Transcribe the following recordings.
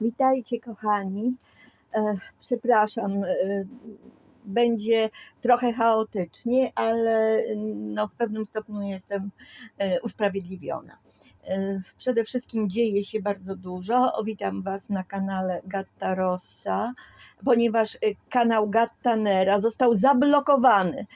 Witajcie, kochani. E, Przepraszam, e, będzie trochę chaotycznie, ale no, w pewnym stopniu jestem e, usprawiedliwiona. Przede wszystkim dzieje się bardzo dużo. Witam Was na kanale Gatta Rossa, ponieważ kanał Gatta Nera został zablokowany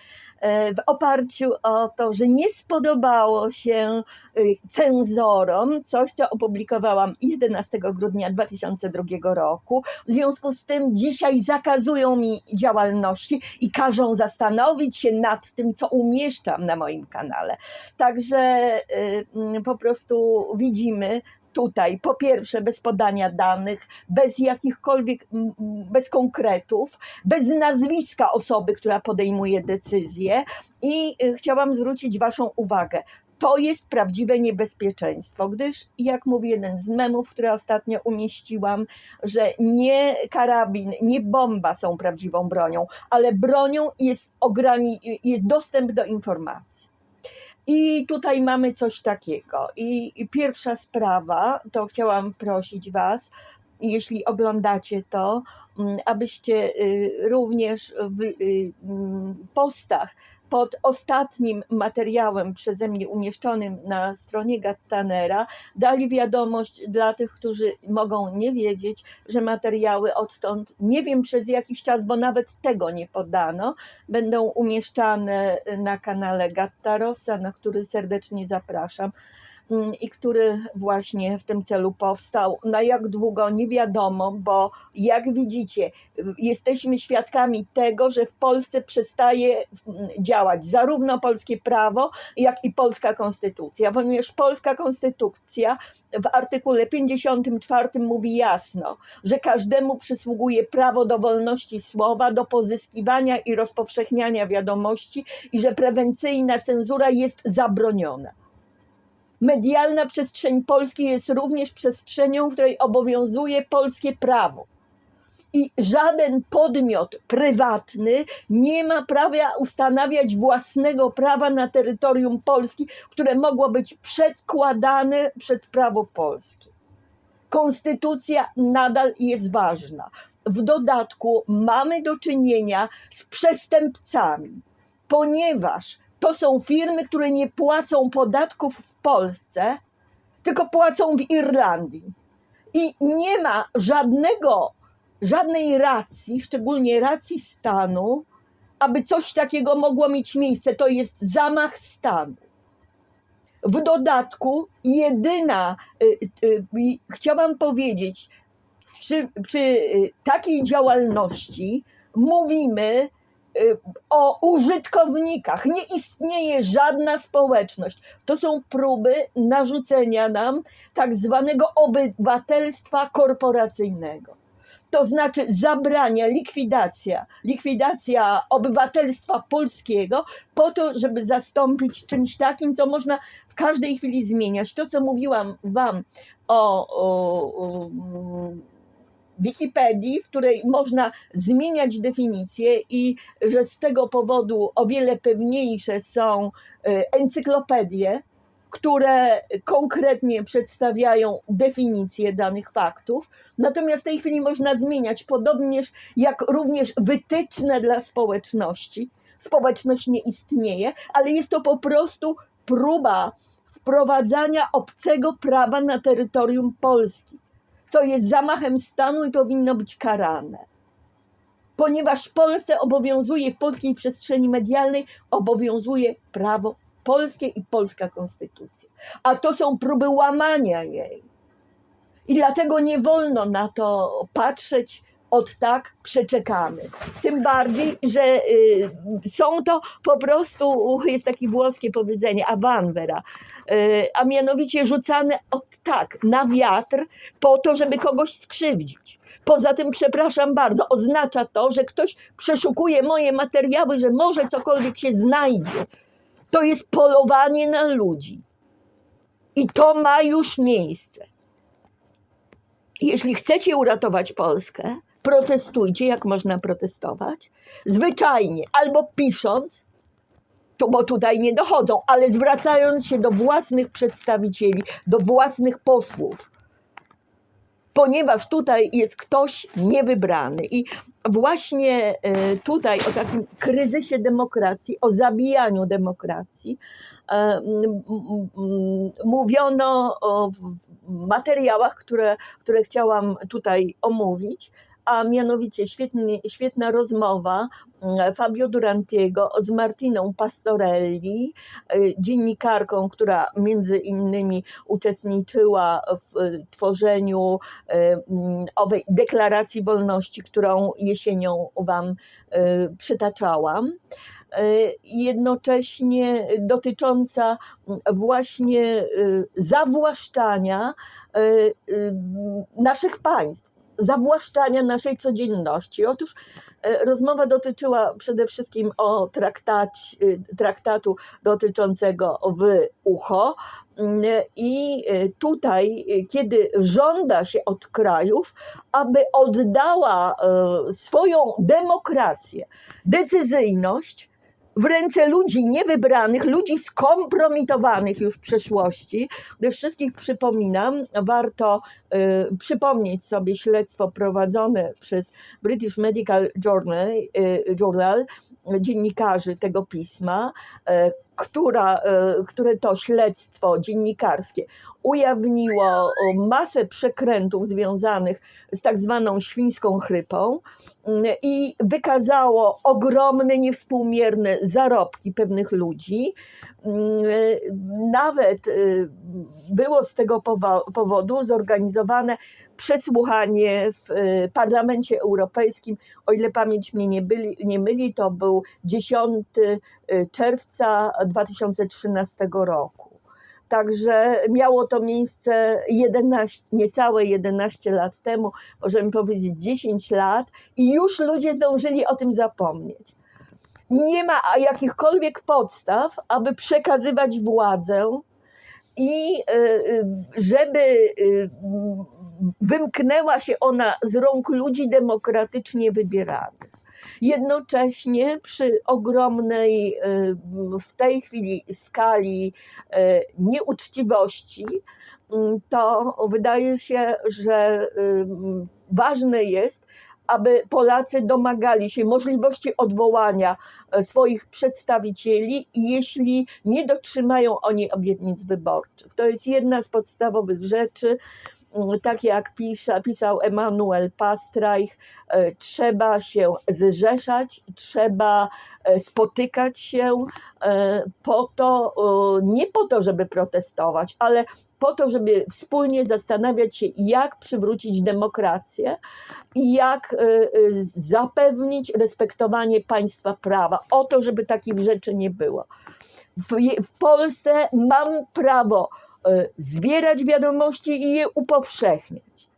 w oparciu o to, że nie spodobało się y, cenzorom coś, co opublikowałam 11 grudnia 2002 roku. W związku z tym dzisiaj zakazują mi działalności i każą zastanowić się nad tym, co umieszczam na moim kanale. Także y, mm, po prostu widzimy tutaj, po pierwsze, bez podania danych, bez jakichkolwiek, bez konkretów, bez nazwiska osoby, która podejmuje decyzję. I y, chciałam zwrócić Waszą uwagę. To jest prawdziwe niebezpieczeństwo, gdyż, jak mówi jeden z memów, które ostatnio umieściłam, że nie karabin, nie bomba są prawdziwą bronią, ale bronią jest, jest dostęp do informacji. I tutaj mamy coś takiego. I pierwsza sprawa, to chciałam prosić Was, jeśli oglądacie to, mm, abyście y, również w y, mm, postach pod ostatnim materiałem przeze mnie umieszczonym na stronie Gattanera dali wiadomość dla tych, którzy mogą nie wiedzieć, że materiały odtąd, nie wiem przez jakiś czas, bo nawet tego nie podano, będą umieszczane na kanale Gattarossa, na który serdecznie zapraszam i który właśnie w tym celu powstał. Na jak długo nie wiadomo, bo jak widzicie, jesteśmy świadkami tego, że w Polsce przestaje mm, działać zarówno polskie prawo, jak i polska konstytucja, ponieważ polska konstytucja w artykule 54 mówi jasno, że każdemu przysługuje prawo do wolności słowa, do pozyskiwania i rozpowszechniania wiadomości i że prewencyjna cenzura jest zabroniona. Medialna przestrzeń Polski jest również przestrzenią, w której obowiązuje polskie prawo. I żaden podmiot prywatny nie ma prawa ustanawiać własnego prawa na terytorium Polski, które mogło być przedkładane przed prawo polskie. Konstytucja nadal jest ważna. W dodatku mamy do czynienia z przestępcami, ponieważ to są firmy, które nie płacą podatków w Polsce, tylko płacą w Irlandii. I nie ma żadnego, żadnej racji, szczególnie racji stanu, aby coś takiego mogło mieć miejsce. To jest zamach stanu. W dodatku, jedyna, y, y, y, chciałam powiedzieć, przy, przy y, takiej działalności mówimy o użytkownikach. Nie istnieje żadna społeczność. To są próby narzucenia nam tak zwanego obywatelstwa korporacyjnego. To znaczy zabrania, likwidacja, likwidacja obywatelstwa polskiego po to, żeby zastąpić czymś takim, co można w każdej chwili zmieniać. To, co mówiłam Wam o, o, o Wikipedii, w której można zmieniać definicje i że z tego powodu o wiele pewniejsze są e, encyklopedie, które konkretnie przedstawiają definicje danych faktów. Natomiast w tej chwili można zmieniać, podobnież jak również wytyczne dla społeczności. Społeczność nie istnieje, ale jest to po prostu próba wprowadzania obcego prawa na terytorium Polski, co jest zamachem stanu i powinno być karane. Ponieważ w Polsce obowiązuje, w polskiej przestrzeni medialnej obowiązuje prawo polskie i polska konstytucja. A to są próby łamania jej. I dlatego nie wolno na to patrzeć od tak, przeczekamy. Tym bardziej, że y, są to po prostu, jest takie włoskie powiedzenie, awanvera, y, a mianowicie rzucane od tak, na wiatr, po to, żeby kogoś skrzywdzić. Poza tym, przepraszam bardzo, oznacza to, że ktoś przeszukuje moje materiały, że może cokolwiek się znajdzie. To jest polowanie na ludzi. I to ma już miejsce. Jeśli chcecie uratować Polskę, protestujcie, jak można protestować. Zwyczajnie, albo pisząc, to bo tutaj nie dochodzą, ale zwracając się do własnych przedstawicieli, do własnych posłów. ponieważ tutaj jest ktoś niewybrany. I właśnie e, tutaj o takim kryzysie demokracji, o zabijaniu demokracji e, mówiono w materiałach, które, które chciałam tutaj omówić. A mianowicie świetna rozmowa mm, Fabio Durantiego z Martiną Pastorelli, y, dziennikarką, która między innymi uczestniczyła w y, tworzeniu y, mm, owej deklaracji wolności, którą jesienią Wam przytaczałam. Jednocześnie dotycząca mm, właśnie zawłaszczania naszych państw, zawłaszczania naszej codzienności. Otóż e, rozmowa dotyczyła przede wszystkim o traktać, y, traktatu dotyczącego w ucho. Mm, I y, tutaj, y, kiedy żąda się od krajów, aby oddała e, swoją demokrację, decyzyjność w ręce ludzi niewybranych, ludzi skompromitowanych już w przeszłości. Gdyż wszystkich przypominam, warto y, przypomnieć sobie śledztwo prowadzone przez British Medical Journal, y, Journal dziennikarzy tego pisma, y, która, y, które to śledztwo dziennikarskie ujawniło masę przekrętów związanych z tak zwaną świńską chrypą mm, i wykazało ogromne, niewspółmierne zarobki pewnych ludzi. Mm, Nawet y, było z tego powo- powodu zorganizowane przesłuchanie w y, Parlamencie Europejskim. O ile pamięć mnie nie, byli, nie myli, to był 10 y, czerwca 2013 roku. Także miało to miejsce 11, niecałe 11 lat temu, możemy powiedzieć 10 lat, i już ludzie zdążyli o tym zapomnieć. Nie ma jakichkolwiek podstaw, aby przekazywać władzę i y, żeby wymknęła się ona z rąk ludzi demokratycznie wybieranych. Jednocześnie przy ogromnej y, w tej chwili skali y, nieuczciwości, to wydaje się, że ważne jest, aby Polacy domagali się możliwości odwołania e, swoich przedstawicieli, jeśli nie dotrzymają oni obietnic wyborczych. To jest jedna z podstawowych rzeczy. Mm, Tak jak pisał Emanuel Pastreich, e, trzeba się zrzeszać, trzeba e, spotykać się e, po to, nie po to, żeby protestować, ale po to, żeby wspólnie zastanawiać się, jak przywrócić demokrację i jak zapewnić respektowanie państwa prawa. O to, żeby takich rzeczy nie było. W, w Polsce mam prawo zbierać wiadomości i je upowszechniać.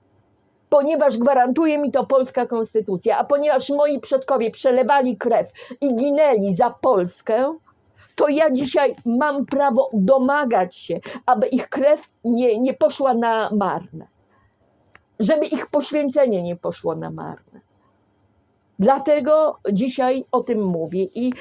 Ponieważ gwarantuje mi to polska konstytucja, a ponieważ moi przodkowie przelewali krew i ginęli za Polskę, to ja dzisiaj mam prawo domagać się, aby ich krew nie, nie poszła na marne. Żeby ich poświęcenie nie poszło na marne. Dlatego dzisiaj o tym mówię. I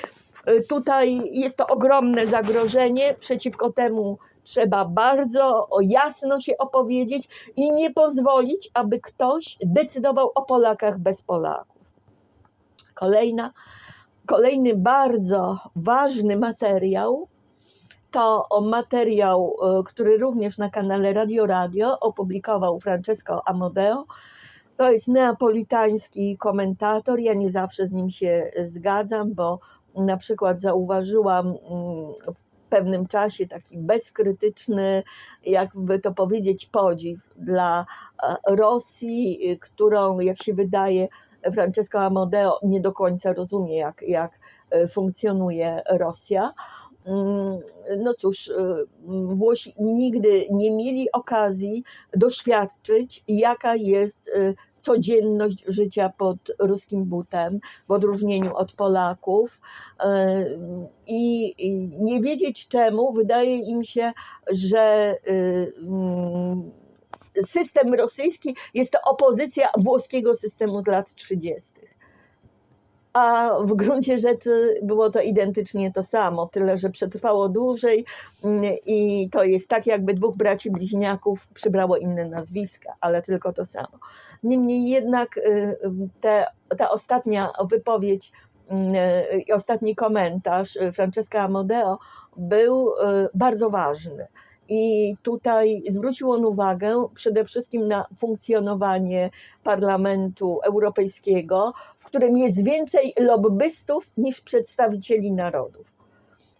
y, tutaj jest to ogromne zagrożenie. Przeciwko temu trzeba bardzo jasno się opowiedzieć i nie pozwolić, aby ktoś decydował o Polakach bez Polaków. Kolejna, kolejny bardzo ważny materiał to materiał, y, który również na kanale Radio Radio opublikował Francesco Amodeo. To jest neapolitański komentator. Ja nie zawsze z nim się zgadzam, bo na przykład zauważyłam mm, w pewnym czasie taki bezkrytyczny, jakby to powiedzieć, podziw dla e, Rosji, y, którą, jak się wydaje, Francesco Amodeo nie do końca rozumie, jak, jak e, funkcjonuje Rosja. Mm, No cóż, y, Włosi nigdy nie mieli okazji doświadczyć, jaka jest y, codzienność życia pod ruskim butem, w odróżnieniu od Polaków. I i nie wiedzieć czemu, wydaje im się, że y, mm, system rosyjski jest to opozycja włoskiego systemu z lat 30. a w gruncie rzeczy było to identycznie to samo, tyle że przetrwało dłużej mm, i to jest tak, jakby dwóch braci bliźniaków przybrało inne nazwiska, ale tylko to samo. Niemniej jednak y, te, ta ostatnia wypowiedź mm, i ostatni komentarz y, Francesca Amodeo był y, bardzo ważny. I tutaj zwrócił on uwagę przede wszystkim na funkcjonowanie Parlamentu Europejskiego, w którym jest więcej lobbystów niż przedstawicieli narodów.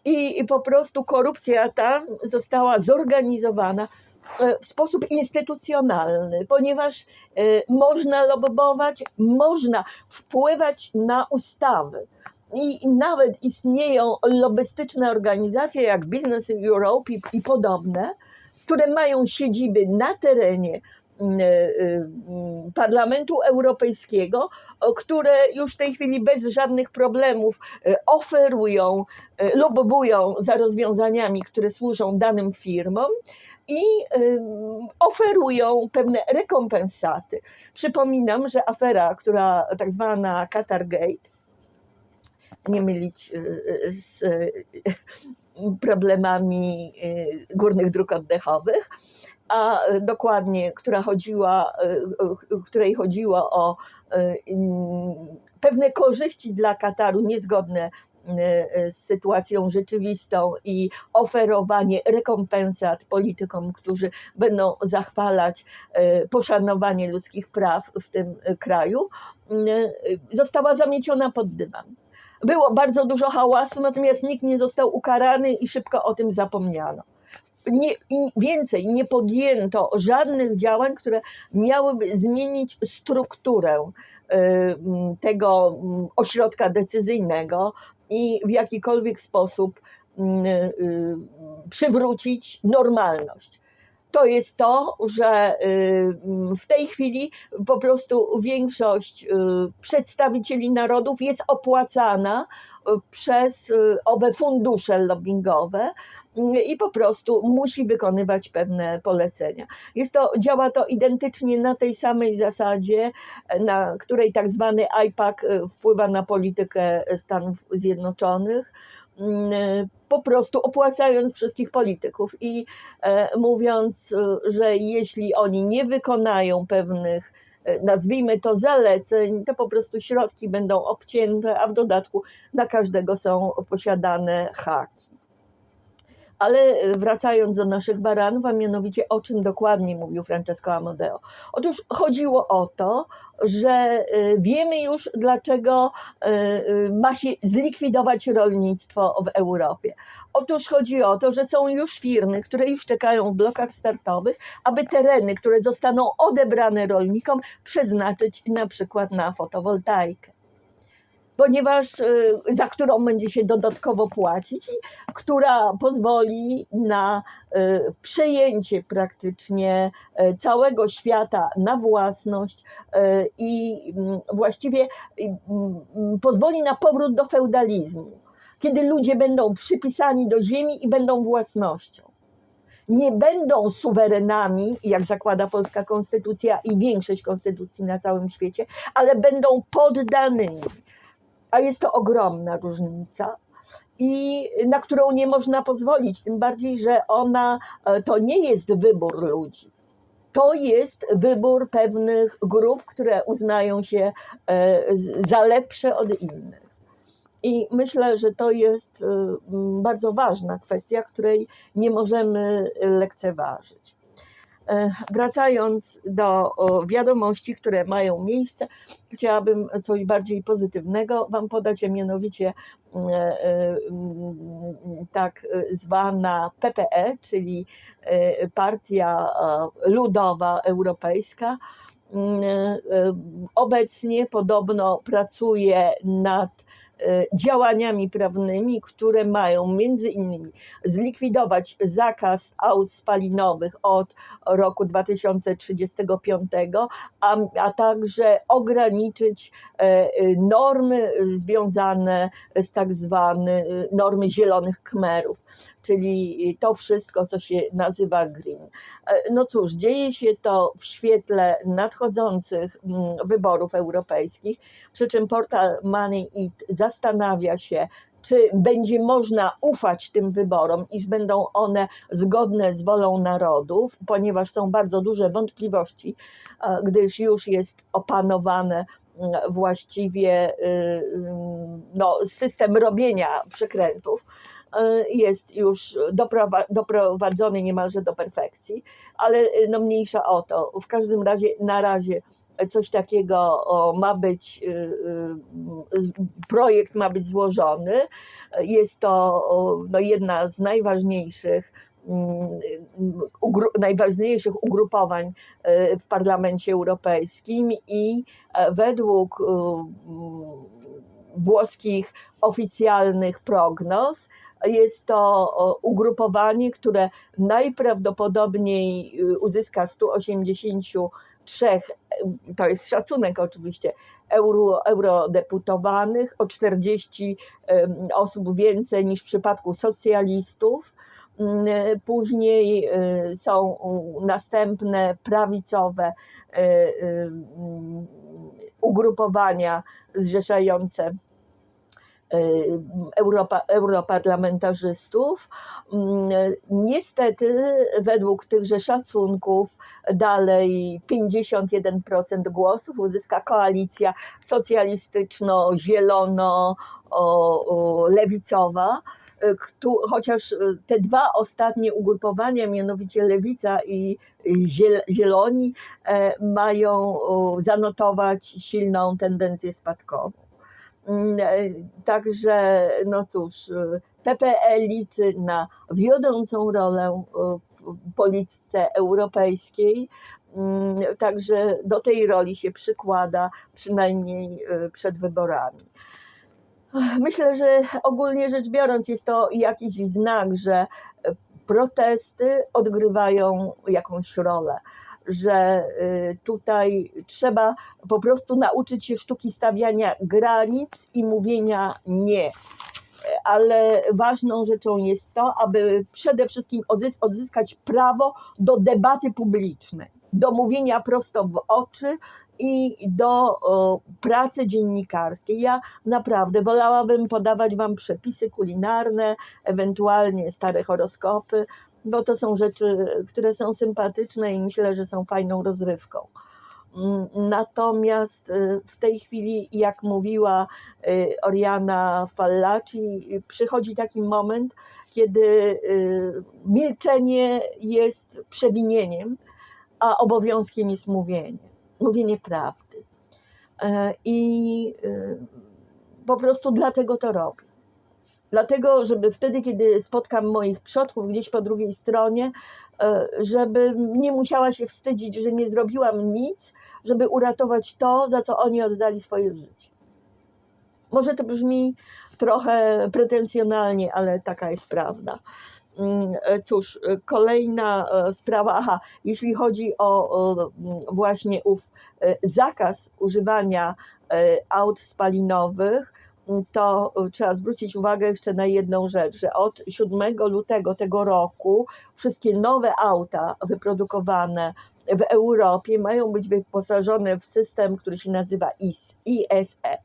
I, I po prostu korupcja tam została zorganizowana e, w sposób instytucjonalny, ponieważ e, można lobbować, można wpływać na ustawy. I nawet istnieją lobbystyczne organizacje jak Business Europe i, i podobne, które mają siedziby na terenie mm, y, y, Parlamentu Europejskiego, które już w tej chwili bez żadnych problemów y, oferują, y, lobbują za rozwiązaniami, które służą danym firmom i oferują pewne rekompensaty. Przypominam, że afera, która tak zwana Qatar Gate, nie mylić y, y, z y, problemami górnych dróg oddechowych, a dokładnie, która chodziła, której chodziło o pewne korzyści dla Kataru niezgodne z sytuacją rzeczywistą i oferowanie rekompensat politykom, którzy będą zachwalać poszanowanie ludzkich praw w tym kraju, została zamieciona pod dywan. Było bardzo dużo hałasu, natomiast nikt nie został ukarany i szybko o tym zapomniano. Nie, więcej, nie podjęto żadnych działań, które miałyby zmienić strukturę y, tego m, ośrodka decyzyjnego i w jakikolwiek sposób m, y, przywrócić normalność. To jest to, że y, w tej chwili po prostu większość y, przedstawicieli narodów jest opłacana y, przez owe fundusze lobbyingowe y, i po prostu musi wykonywać pewne polecenia. Jest to, działa to identycznie na tej samej zasadzie, na której tak zwany IPAC wpływa na politykę Stanów Zjednoczonych mm, po prostu opłacając wszystkich polityków i e, mówiąc, e, że jeśli oni nie wykonają pewnych, e, nazwijmy to zaleceń, to po prostu środki będą obcięte, a w dodatku na każdego są posiadane haki. Ale e, wracając do naszych baranów, a mianowicie o czym dokładnie mówił Francesco Amodeo. Otóż chodziło o to, że e, wiemy już, dlaczego e, ma się zlikwidować rolnictwo w Europie. Otóż chodzi o to, że są już firmy, które już czekają w blokach startowych, aby tereny, które zostaną odebrane rolnikom, przeznaczyć na przykład na fotowoltaikę ponieważ y, za którą będzie się dodatkowo płacić, i która pozwoli na y, przejęcie praktycznie y, całego świata na własność i mm, właściwie mm, pozwoli na powrót do feudalizmu, kiedy ludzie będą przypisani do ziemi i będą własnością. Nie będą suwerenami, jak zakłada polska konstytucja i większość konstytucji na całym świecie, ale będą poddanymi a jest to ogromna różnica i na którą nie można pozwolić, tym bardziej, że ona e, to nie jest wybór ludzi. To jest wybór pewnych grup, które uznają się e, za lepsze od innych. I myślę, że to jest e, bardzo ważna kwestia, której nie możemy lekceważyć. E, Wracając do wiadomości, które mają miejsce, chciałabym coś bardziej pozytywnego Wam podać, a mianowicie mm, e, e, mm, tak zwana PPE, czyli Partia Ludowa Europejska. Mm, Obecnie podobno pracuje nad działaniami prawnymi, które mają między innymi zlikwidować zakaz aut spalinowych od roku 2035, a, a także ograniczyć e, e, normy związane z tak zwane normy zielonych kmerów, czyli to wszystko, co się nazywa green. E, No cóż, dzieje się to w świetle nadchodzących mm, wyborów europejskich, przy czym portal Money It zastanawia się, czy będzie można ufać tym wyborom, iż będą one zgodne z wolą narodów, ponieważ są bardzo duże wątpliwości, e, gdyż już jest opanowany mm, właściwie y, y, no, system robienia przekrętów y, jest już doprowa- doprowadzony niemalże do perfekcji, ale y, no mniejsza o to. W każdym razie na razie coś takiego ma być, y, y, projekt ma być złożony. Jest to no, jedna z najważniejszych mm, najważniejszych ugrupowań y, w Parlamencie Europejskim i e, według mm, włoskich oficjalnych prognoz jest to ugrupowanie, które najprawdopodobniej uzyska 183, y, to jest szacunek oczywiście, euro, eurodeputowanych, o 40 em, osób więcej niż w przypadku socjalistów. Mm, Później y, są następne prawicowe y, y, mm, ugrupowania zrzeszające Europa, europarlamentarzystów. Mm, Niestety, według tychże szacunków, dalej 51% głosów uzyska koalicja socjalistyczno-zielono-lewicowa. Chociaż te dwa ostatnie ugrupowania, mianowicie lewica i ziel- zieloni, e, mają zanotować silną tendencję spadkową. Mm, e, Także, no cóż, PPE liczy na wiodącą rolę y, w polityce europejskiej. Mm, Także do tej roli się przykłada, przynajmniej przed wyborami. Myślę, że ogólnie rzecz biorąc, jest to jakiś znak, że protesty odgrywają jakąś rolę, że y, tutaj trzeba po prostu nauczyć się sztuki stawiania granic i mówienia nie. Ale ważną rzeczą jest to, aby przede wszystkim odzys- odzyskać prawo do debaty publicznej, do mówienia prosto w oczy i do pracy dziennikarskiej. Ja naprawdę wolałabym podawać Wam przepisy kulinarne, ewentualnie stare horoskopy, bo to są rzeczy, które są sympatyczne i myślę, że są fajną rozrywką. Mm, Natomiast y, w tej chwili, jak mówiła y, Oriana Fallaci, przychodzi taki moment, kiedy y, milczenie jest przewinieniem, a obowiązkiem jest mówienie, mówienie prawdy. E, I po prostu dlatego to robię. Dlatego, żeby wtedy, kiedy spotkam moich przodków gdzieś po drugiej stronie, e, żebym nie musiała się wstydzić, że nie zrobiłam nic, żeby uratować to, za co oni oddali swoje życie. Może to brzmi trochę pretensjonalnie, ale taka jest prawda. Mm, e, Cóż, e, kolejna sprawa, aha, jeśli chodzi o, właśnie ów zakaz używania aut spalinowych, to e, trzeba zwrócić uwagę jeszcze na jedną rzecz, że od 7 lutego tego roku wszystkie nowe auta wyprodukowane w Europie mają być wyposażone w system, który się nazywa IS, ISE,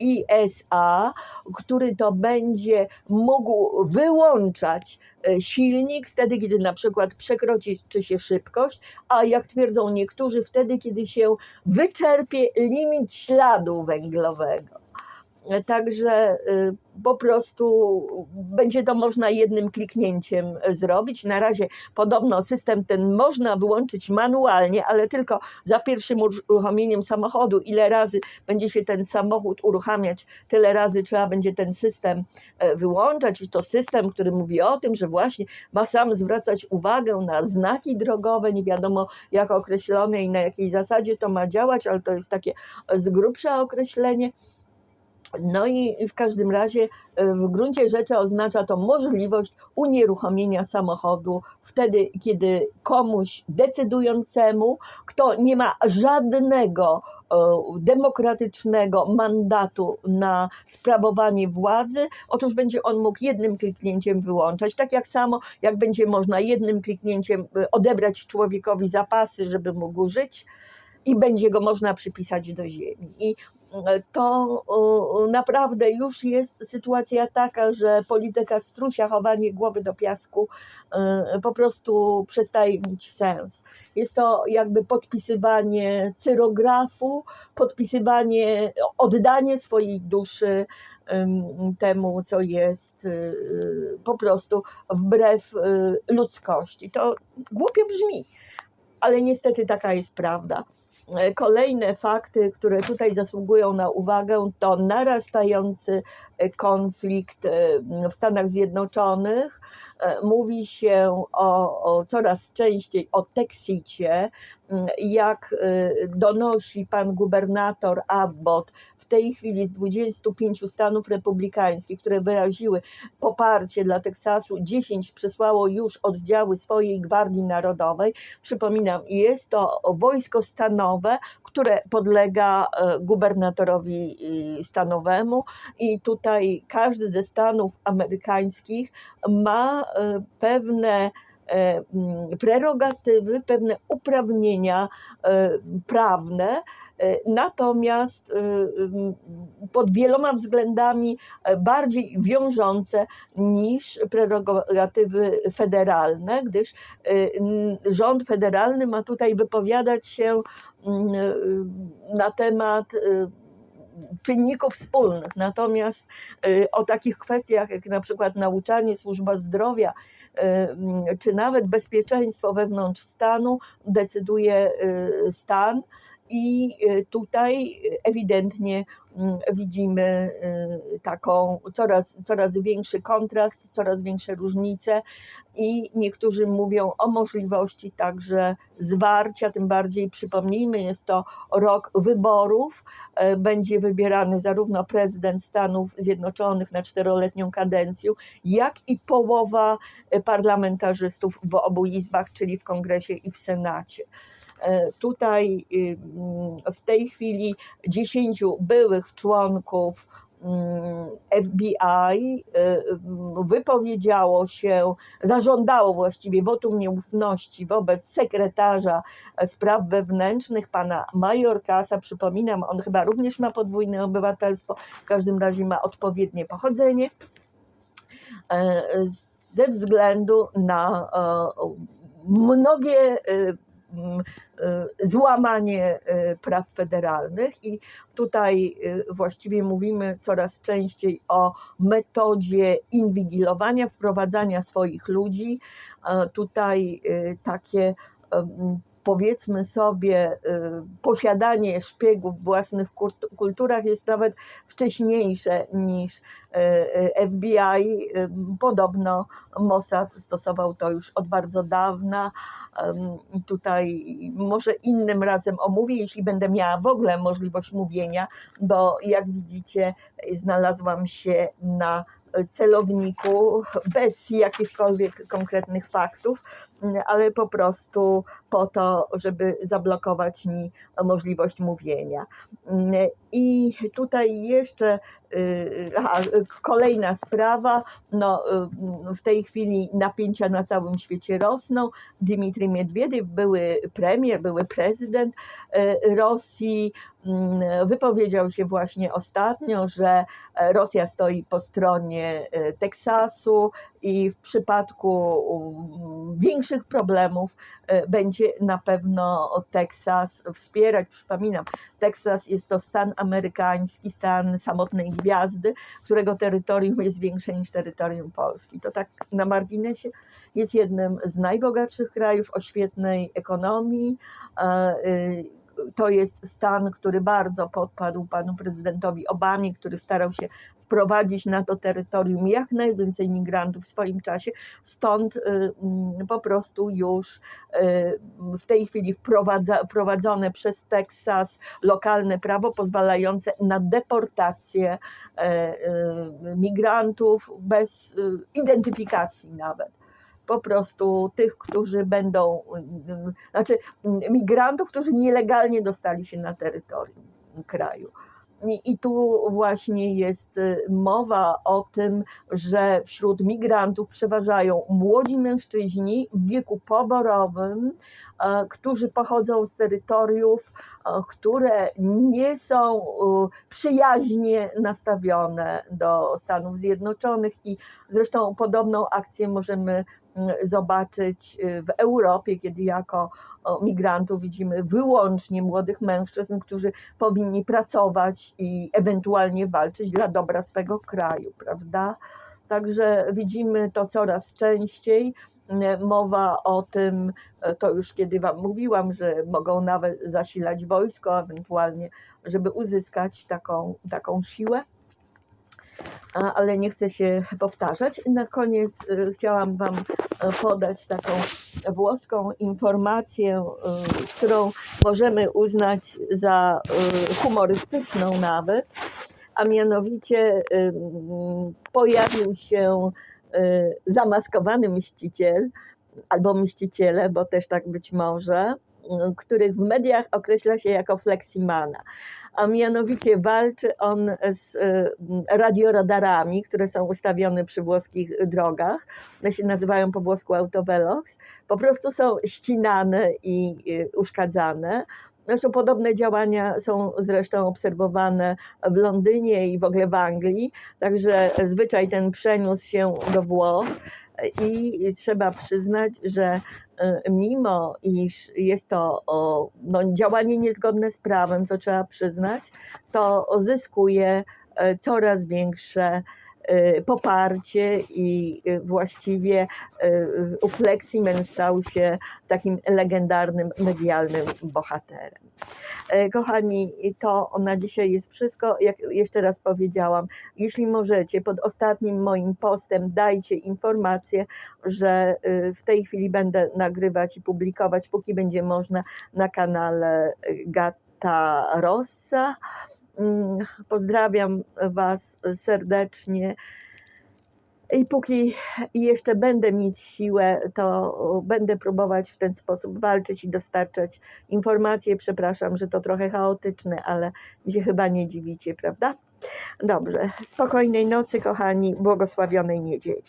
ISA, który to będzie mógł wyłączać e, silnik wtedy, kiedy na przykład przekroczy się szybkość, a jak twierdzą niektórzy, wtedy, kiedy się wyczerpie limit śladu węglowego. E, Także y, po prostu będzie to można jednym kliknięciem e, zrobić. Na razie podobno system ten można wyłączyć manualnie, ale tylko za pierwszym uruchomieniem samochodu. Ile razy będzie się ten samochód uruchamiać, tyle razy trzeba będzie ten system e, wyłączać. I to system, który mówi o tym, że właśnie ma sam zwracać uwagę na znaki drogowe, nie wiadomo jak określone i na jakiej zasadzie to ma działać, ale to jest takie z grubsza określenie. No i w każdym razie e, w gruncie rzeczy oznacza to możliwość unieruchomienia samochodu wtedy, kiedy komuś decydującemu, kto nie ma żadnego e, demokratycznego mandatu na sprawowanie władzy, otóż będzie on mógł jednym kliknięciem wyłączać. Tak jak samo, jak będzie można jednym kliknięciem e, odebrać człowiekowi zapasy, żeby mógł żyć, i będzie go można przypisać do ziemi. I to naprawdę już jest sytuacja taka, że polityka strusia, chowanie głowy do piasku y, po prostu przestaje mieć sens. Jest to jakby podpisywanie cyrografu, podpisywanie, oddanie swojej duszy temu, co jest y, po prostu wbrew y, ludzkości. To głupio brzmi, ale niestety taka jest prawda. E, Kolejne fakty, które tutaj zasługują na uwagę, to narastający e, konflikt e, w Stanach Zjednoczonych. Mówi się o, o coraz częściej o Texicie, m, jak donosi pan gubernator Abbott, w tej chwili z 25 stanów republikańskich, które wyraziły poparcie dla Teksasu, 10 przesłało już oddziały swojej Gwardii Narodowej. Przypominam, jest to wojsko stanowe, które podlega e, gubernatorowi y, stanowemu i tutaj każdy ze stanów amerykańskich ma e, pewne e, prerogatywy, pewne uprawnienia e, prawne, e, natomiast e, mm, pod wieloma względami e, bardziej wiążące niż prerogatywy federalne, gdyż e, rząd federalny ma tutaj wypowiadać się mm, e, na temat e, czynników wspólnych. Natomiast y, o takich kwestiach jak na przykład nauczanie, służba zdrowia, y, czy nawet bezpieczeństwo wewnątrz stanu decyduje y, stan. I y, tutaj ewidentnie mm, widzimy y, taką coraz, coraz większy kontrast, coraz większe różnice, i niektórzy mówią o możliwości także zwarcia. Tym bardziej przypomnijmy, jest to rok wyborów. E, Będzie wybierany zarówno prezydent Stanów Zjednoczonych na czteroletnią kadencję, jak i połowa e, parlamentarzystów w obu izbach, czyli w kongresie i w senacie. E, Tutaj y, mm, w tej chwili 10 byłych członków mm, FBI y, y, wypowiedziało się, zażądało właściwie wotum nieufności wobec sekretarza spraw wewnętrznych, pana Majorkasa. Przypominam, on chyba również ma podwójne obywatelstwo, w każdym razie ma odpowiednie pochodzenie. E, Ze względu na e, mnogie e, e, złamanie e, praw federalnych i tutaj e, właściwie mówimy coraz częściej o metodzie inwigilowania, wprowadzania swoich ludzi. E, Tutaj takie powiedzmy sobie, e, posiadanie szpiegów w własnych kultu- kulturach jest nawet wcześniejsze niż e, e, FBI. Podobno Mossad stosował to już od bardzo dawna. Tutaj może innym razem omówię, jeśli będę miała w ogóle możliwość mówienia, bo jak widzicie, znalazłam się na celowniku bez jakichkolwiek konkretnych faktów, ale po prostu po to, żeby zablokować mi możliwość mówienia. I tutaj jeszcze y, kolejna sprawa. No, y, w tej chwili napięcia na całym świecie rosną. Dmitrij Miedwiediew, były premier, były prezydent y, Rosji, wypowiedział się właśnie ostatnio, że Rosja stoi po stronie y, Teksasu i w przypadku mm, większych problemów y, będzie na pewno Teksas wspierać. Przypominam, Teksas jest to stan amerykański, stan samotnej gwiazdy, którego terytorium jest większe niż terytorium Polski. To tak na marginesie jest jednym z najbogatszych krajów o świetnej ekonomii. To jest stan, który bardzo podpadł panu prezydentowi Obamie, który starał się wprowadzić na to terytorium jak najwięcej migrantów w swoim czasie. Stąd y, mm, po prostu już y, w tej chwili wprowadza, wprowadzone przez Teksas lokalne prawo pozwalające na deportację e, e, migrantów bez y, identyfikacji nawet. Po prostu tych, którzy będą, znaczy migrantów, którzy nielegalnie dostali się na terytorium kraju. I, tu właśnie jest y, mowa o tym, że wśród migrantów przeważają młodzi mężczyźni w wieku poborowym, e, którzy pochodzą z terytoriów, e, które nie są przyjaźnie nastawione do Stanów Zjednoczonych i zresztą podobną akcję możemy zobaczyć y, w Europie, kiedy jako migrantów widzimy wyłącznie młodych mężczyzn, którzy powinni pracować i ewentualnie walczyć dla dobra swego kraju, prawda? Także widzimy to coraz częściej. Mm, Mowa o tym, e, to już kiedy Wam mówiłam, że mogą nawet zasilać wojsko, ewentualnie, żeby uzyskać taką, taką siłę. Ale nie chcę się powtarzać. Na koniec e, chciałam Wam e, podać taką włoską informację, y, którą możemy uznać za y, humorystyczną nawet, a mianowicie y, pojawił się y, zamaskowany mściciel albo mściciele, bo też tak być może, y, których w mediach określa się jako fleximana. A mianowicie walczy on z y, radioradarami, które są ustawione przy włoskich drogach. One się nazywają po włosku autovelox. Po prostu są ścinane i y, uszkadzane. Zresztą podobne działania są zresztą obserwowane w Londynie i w ogóle w Anglii, także zwyczaj ten przeniósł się do Włoch i trzeba przyznać, że y, mimo iż jest to no, działanie niezgodne z prawem, co trzeba przyznać, to zyskuje e, coraz większe e, poparcie i e, właściwie e, ów Leximen stał się takim legendarnym medialnym bohaterem. E, Kochani, to na dzisiaj jest wszystko. Jak jeszcze raz powiedziałam, jeśli możecie, pod ostatnim moim postem dajcie informację, że y, w tej chwili będę nagrywać i publikować, póki będzie można, na kanale Gata Rossa. Mm, Pozdrawiam Was serdecznie. I póki jeszcze będę mieć siłę, to będę próbować w ten sposób walczyć i dostarczać informacje. Przepraszam, że to trochę chaotyczne, ale się chyba nie dziwicie, prawda? Dobrze. Spokojnej nocy, kochani, błogosławionej niedzieli.